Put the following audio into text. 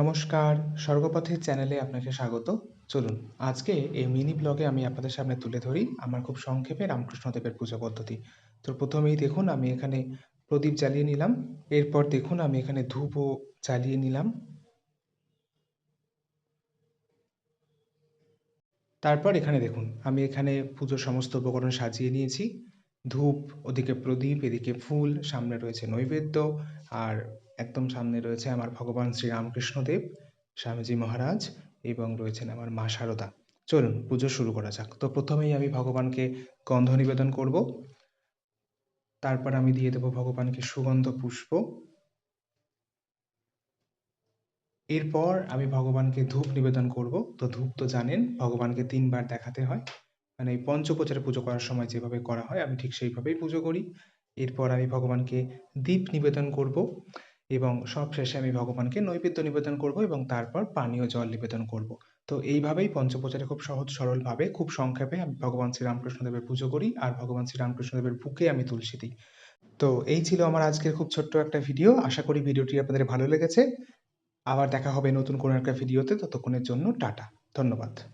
নমস্কার, স্বর্গপথের চ্যানেলে আপনাকে স্বাগত। চলুন, আজকে এই মিনি ব্লগে আমি আপনাদের সামনে তুলে ধরি আমার খুব সংক্ষেপে রামকৃষ্ণদেবের পুজো পদ্ধতি। তো প্রথমেই দেখুন, আমি এখানে প্রদীপ জ্বালিয়ে নিলাম। এরপর দেখুন, আমি এখানে ধূপও জ্বালিয়ে নিলাম। তারপর এখানে দেখুন, আমি এখানে পুজোর সমস্ত উপকরণ সাজিয়ে নিয়েছি। ধূপ, ওদিকে প্রদীপ, এদিকে ফুল, সামনে রয়েছে নৈবেদ্য, আর একদম সামনে রয়েছে আমার ভগবান শ্রীরামকৃষ্ণদেব স্বামীজি মহারাজ এবং রয়েছেন আমার মা শারদা চলুন, পুজো শুরু করা যাক। তো প্রথমেই আমি ভগবানকে গন্ধ নিবেদন করব। তারপর আমি দিয়ে দেবো ভগবানকে সুগন্ধ পুষ্প। এরপর আমি ভগবানকে ধূপ নিবেদন করব। তো ধূপ তো জানেন, ভগবানকে তিনবার দেখাতে হয়। মানে এই পঞ্চপ্রচারে পুজো করার সময় যেভাবে করা হয়, আমি ঠিক সেইভাবেই পুজো করি। এরপর আমি ভগবানকে দীপ নিবেদন করব। এবং সব শেষে আমি ভগবানকে নৈবেদ্য নিবেদন করব এবং তারপর পানীয় জল নিবেদন করব। তো এইভাবেই পঞ্চপ্রচারে খুব সহজ, সরলভাবে, খুব সংক্ষেপে আমি ভগবান শ্রীরামকৃষ্ণদেবের পুজো করি আর ভগবান শ্রীরামকৃষ্ণদেবের বুকে আমি তুলসী দিই। তো এই ছিল আমার আজকের খুব ছোট্ট একটা ভিডিও। আশা করি ভিডিওটি আপনাদের ভালো লেগেছে। আবার দেখা হবে নতুন কোনো একটা ভিডিওতে। ততক্ষণের জন্য টাটা। ধন্যবাদ।